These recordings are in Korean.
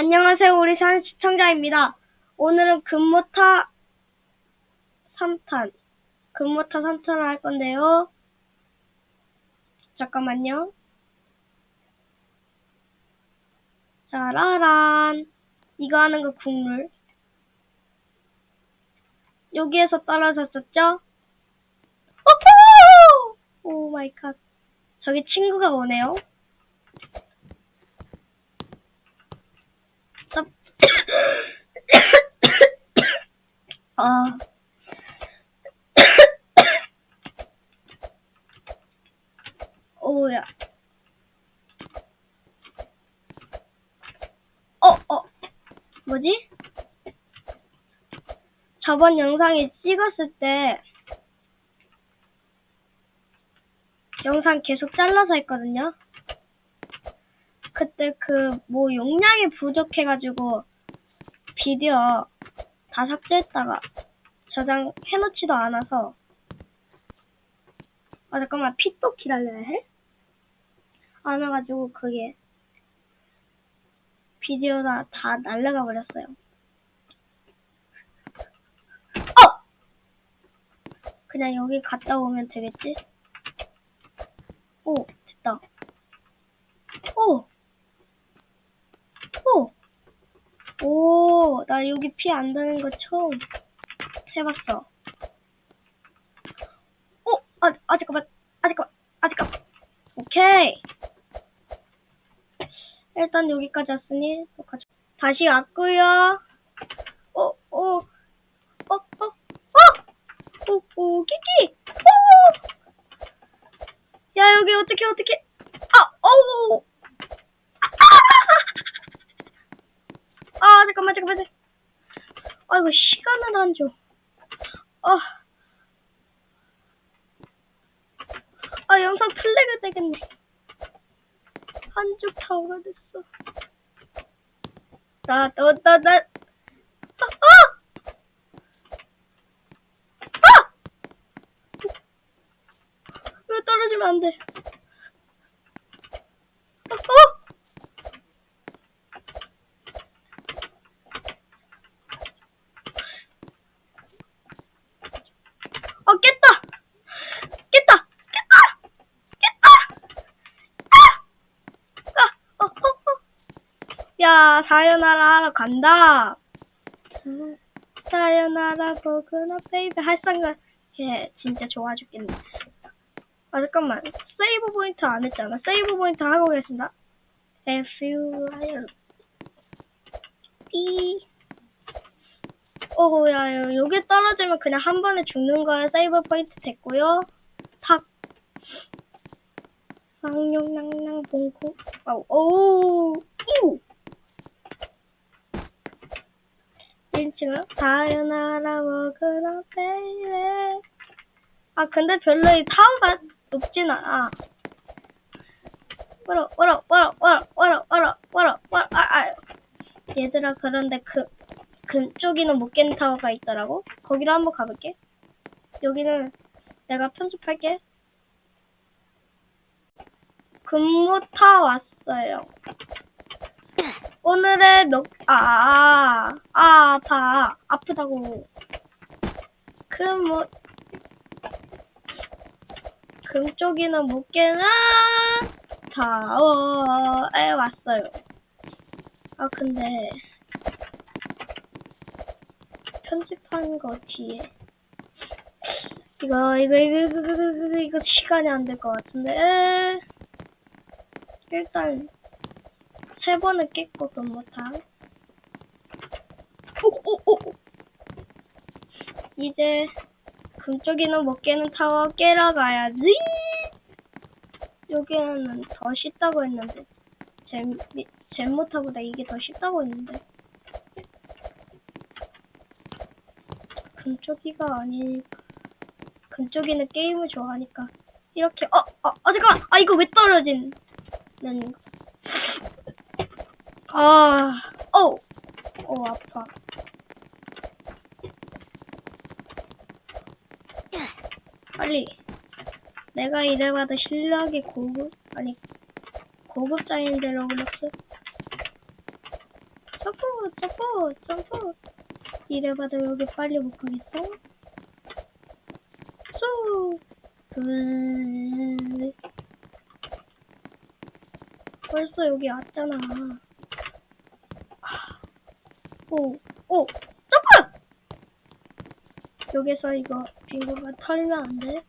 안녕하세요, 우리 산 시청자입니다. 오늘은 금모타 3탄, 금모타 3탄을 할 건데요. 잠깐만요. 짜라란. 이거 하는 거 국룰. 여기에서 떨어졌었죠? 오호! 오 마이 갓. 저기 친구가 오네요. 아. 오야. 어, 어. 뭐지? 저번 영상에 찍었을 때 영상 계속 잘라서 했거든요. 그때 그 뭐 용량이 부족해가지고 비디오 다 삭제했다가 저장해놓지도 않아서 아 잠깐만 핏도 기다려야 해? 안 와가지고 그게 비디오가 다 날라가 버렸어요. 어! 그냥 여기 갔다 오면 되겠지? 오, 됐다. 오! 오! 오, 나 여기 피안 드는 거 처음 해봤어. 오! 아, 아, 잠깐만. 아, 잠깐만. 아, 잠깐만. 오케이. 일단 여기까지 왔으니 똑같이 다시 왔고요. 오, 오, 어, 어, 어, 오, 오, 끼끼. 오, 야 여기 어떻게 어떻게? 아, 어우. 아, 잠깐만, 잠깐만. 잠깐만. 아이고 안 줘. 아, 아 영상 플래그 되겠네. 한쪽 타워가 됐어. 나, 너, 나, 나, 아! 아! 아! 왜 떨어지면 안 돼? 어? 어? 어, 깼다! 깼다! 깼다! 깼다! 아! 아! 어, 어, 어. 야, 사요나라 하러 간다. 사요나라 보그나 베이비 할 생각, 얘 진짜 좋아 죽겠네. 아, 잠깐만. 세이브 포인트 안 했잖아. 세이브 포인트 하고 계신다. If you are 삐. 오호, 야, 야, 여기 떨어지면 그냥 한 번에 죽는 거야. 세이브 포인트 됐고요. 탁. 쌍용낭낭 봉고. 아우, 오, 이 1층은 사요나라 먹으러 베이베. 아, 근데 별로 이 타워가 높진 않아. 와라, 와라, 와라, 와라, 와라, 와라, 와라, 와라, 아, 아. 얘들아, 그런데 그, 그쪽에는 못 깨는 타워가 있더라고. 거기로 한번 가볼게. 여기는 내가 편집할게. 금모타 왔어요. 오늘의 넉, 아, 아, 아, 아파. 아프다고. 금모, 금쪽이는 못 깨는 타워에 왔어요. 아, 근데, 편집하는 거 뒤에. 이거, 이거, 이거, 이거, 이거, 이거, 이거 시간이 안 될 것 같은데. 에, 일단, 세 번을 깼고, 금모타. 오, 오, 오, 오. 이제, 금쪽이는 못 깨는 타워 깨러 가야지. 여기는 더 쉽다고 했는데. 잼, 미- 잼모타보다 이게 더 쉽다고 했는데. 금쪽이가 아니, 금쪽이는 게임을 좋아하니까. 이렇게, 어, 어, 어, 잠깐만! 아, 이거 왜 떨어진, 는, 아, 어, 어, 아파. 빨리. 내가 이래봐도 실력이 고급, 아니, 고급자인데, 로블록스. 점프, 점프, 점프. 이래봐도 여기 빨리 못 가겠어? 쑥! 둘. 벌써 여기 왔잖아. 오, 오, 점프! 여기서 이거 빙고가 털면 안 돼.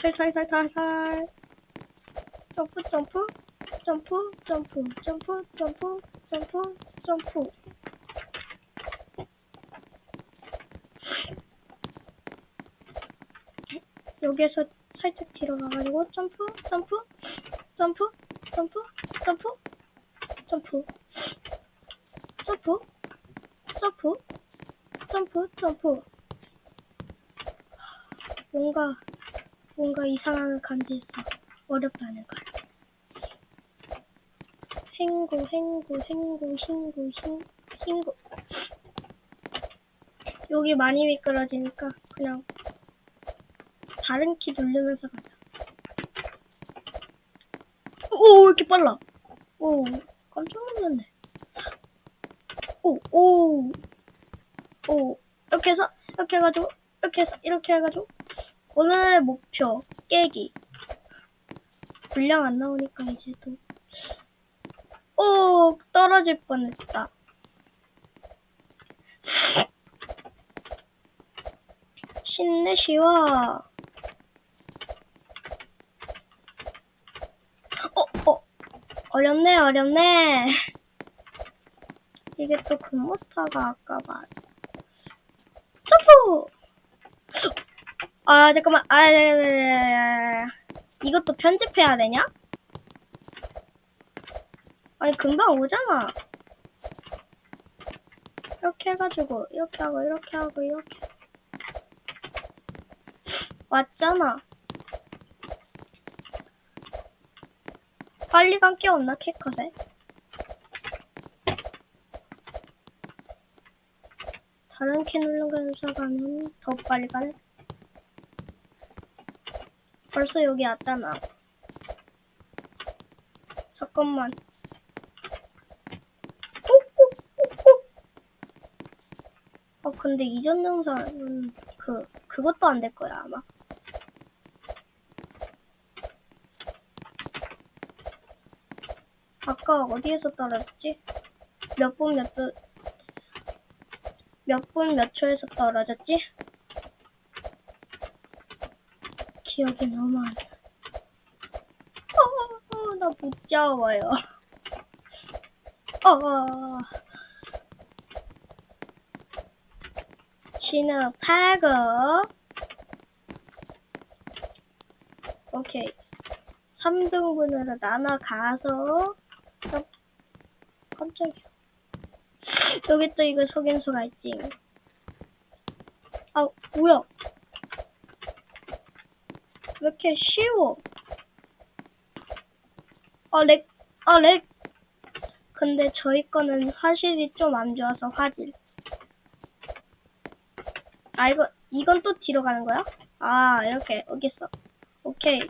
살살살살살. 점프, 점프, 점프, 점프, 점프, 점프, 점프, 점프. 여기에서 살짝 뒤로 가가지고 점프, 점프, 점프, 점프, 점프, 점프, 점프, 점프, 점프, 점프. 뭔가 뭔가 이상한 감지했어. 어렵다는 걸. 행구, 행구, 행구, 신구, 신, 신구. 여기 많이 미끄러지니까 그냥 다른 키 누르면서 가자. 오, 왜 이렇게 빨라? 오, 깜짝 놀랐네. 오, 오, 오. 이렇게 해서, 이렇게 해가지고, 이렇게 해서, 이렇게 해가지고. 오늘의 목표, 깨기. 분량 안 나오니까 이제 또. 오, 떨어질 뻔했다. 신내 쉬워. 어, 어. 어렵네, 어렵네. 이게 또 금모타가 아까 말. 점프! 아, 잠깐만. 아, 네, 네, 네, 네. 이것도 편집해야 되냐? 아니, 금방 오잖아. 이렇게 해가지고, 이렇게 하고, 이렇게 하고, 이렇게. 왔잖아. 빨리 감기 없나, 캐컷에? 다른 키 누르면서 가면 더 빨리 가네. 벌써 여기 왔잖아. 잠깐만. 어, 근데 이전 영상은 그, 그것도 안 될 거야, 아마. 아까 어디에서 떨어졌지? 몇 분몇 초, 몇분몇 초에서 떨어졌지? 기억이 너무 안 나. 어, 나 무서워요. 어, 진흙파고. 오케이. 3등분으로 나눠 가서, 어, 깜짝이야. 여기 또 이거 속임수가 있지. 아, 뭐야. 왜 이렇게 쉬워? 아, 렉, 아, 렉. 근데 저희 거는 화질이 좀 안 좋아서 화질. 아, 이거, 이건 또 뒤로 가는 거야? 아, 이렇게, 여기 있어. 오케이.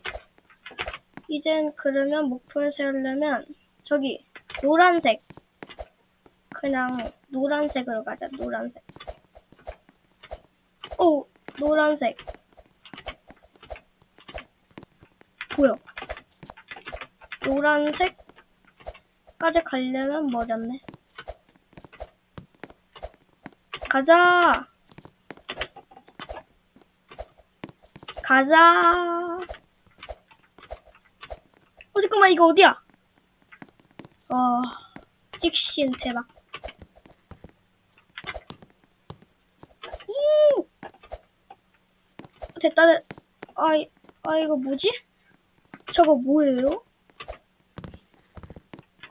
이젠 그러면 목표를 세우려면, 저기, 노란색. 그냥, 노란색으로 가자, 노란색. 오, 노란색. 뭐야? 노란색까지 가려면 머렸네. 가자! 가자! 어, 잠깐만, 이거 어디야? 어, 찍신 대박. 음! 됐다, 됐, 아, 이- 아, 이거 뭐지? 저거 뭐예요?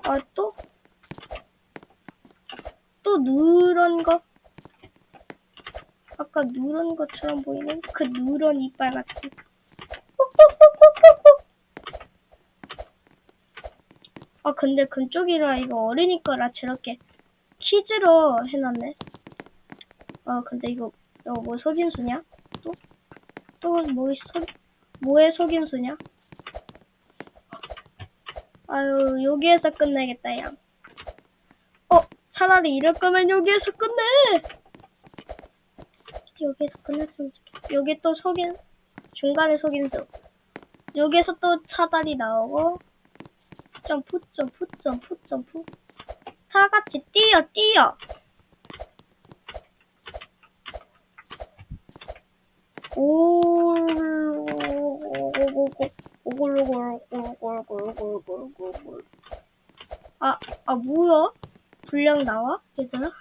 아, 또? 또 누런 거? 아까 누런 것처럼 보이는 그 누런 이빨 같은. 아, 근데 그쪽이라 이거 어린이 거라 저렇게 키즈로 해놨네. 아, 근데 이거, 이거 뭐 속임수냐? 또? 또 뭐, 속, 뭐의 속임수냐? 아유, 여기에서 끝내겠다, 야. 어, 차라리 이럴 거면 여기에서 끝내. 여기에서 끝냈으면 좋겠다. 여기 또 속인, 중간에 속인수. 여기에서 또 차다리 나오고, 점프, 점프, 점프, 점프. 다 같이 뛰어, 뛰어. 오 골골골골골골골골골골골골 아, 아 뭐야? 분량 나와? 얘들아?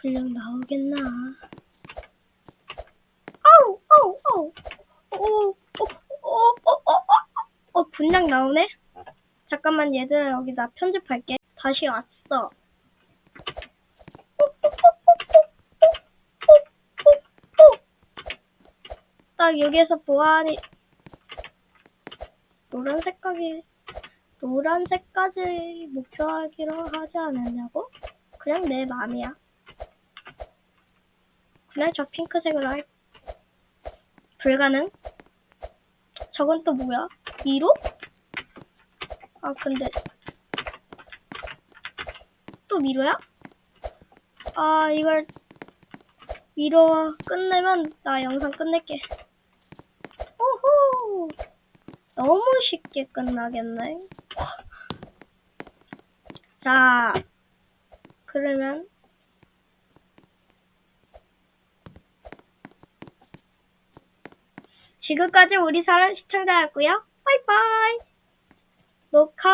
분량 나오겠나? 아우 아우 아우 오오오오오오 어 분량 나오네? 잠깐만 얘들아 여기 나 편집할게 다시 왔어 딱 여기에서 보안이 노란색까지 노란색까지 목표하기로 하지 않았냐고? 그냥 내 맘이야. 그냥 저 핑크색으로 할 불가능? 저건 또 뭐야? 미로? 아 근데 또 미로야? 아 이걸 미로 끝내면 나 영상 끝낼게. 오호 너무 쉽게 끝나겠네. 자, 그러면 지금까지 우리 사랑 시청자였고요. 바이바이. 녹화